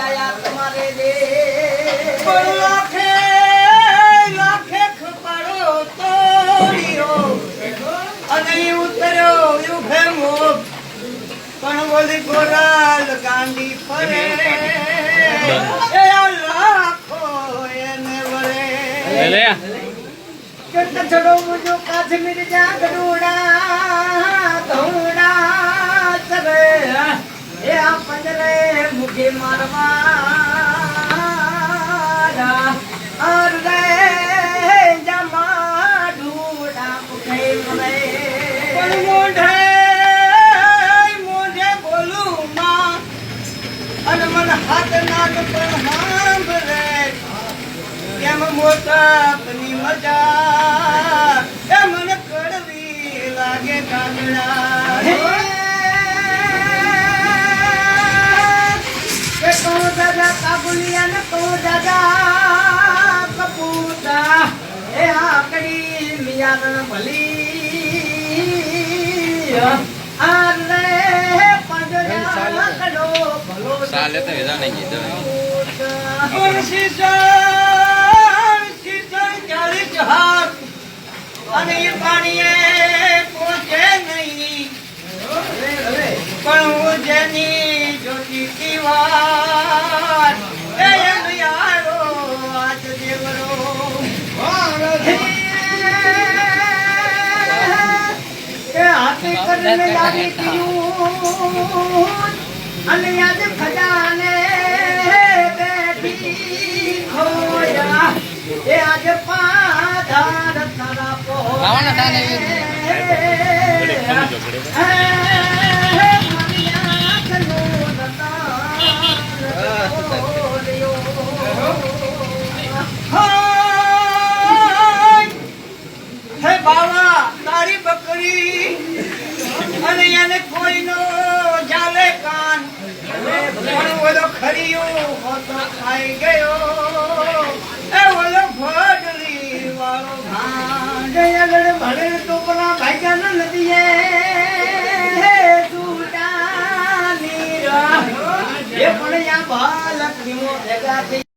આયા તમારે રે. પણ લાખે લાખે ખપાડો તોડ્યો અને ઉતર્યો યુભે મોગ પણ ઓલી ગોરાલ ગાંડી ફરે. એ લાખો એને વરે. કે કચડો મુજો કાશ્મીર જા ગરુડા મુખે મારવા અરે હાથ નાક પણ સાંભળે. કેમ મોટાપની મજા એ મને કડવી લાગે કાગડા દાદા કાબુલિયા ને કહો દાદા કપૂતા એ આકડી મિયાન ભલી. આલે પંજરા કડો ભલો સાલે તો વેદા નહીં અને એ પાણીએ પહોંચે નહીં. પણ હું જેની જોતી દીવાર કરીને યાદી કર્યું અને યાદ ખજાને બેઠી ખોયા. એ આજ પાધાર તારા પો હોતો ખાઈ ગયો. એ ઓલો ભડલી વાળો ભાન આગળ ભણે તો પેલા છૂટાની રાહ. એ થઈ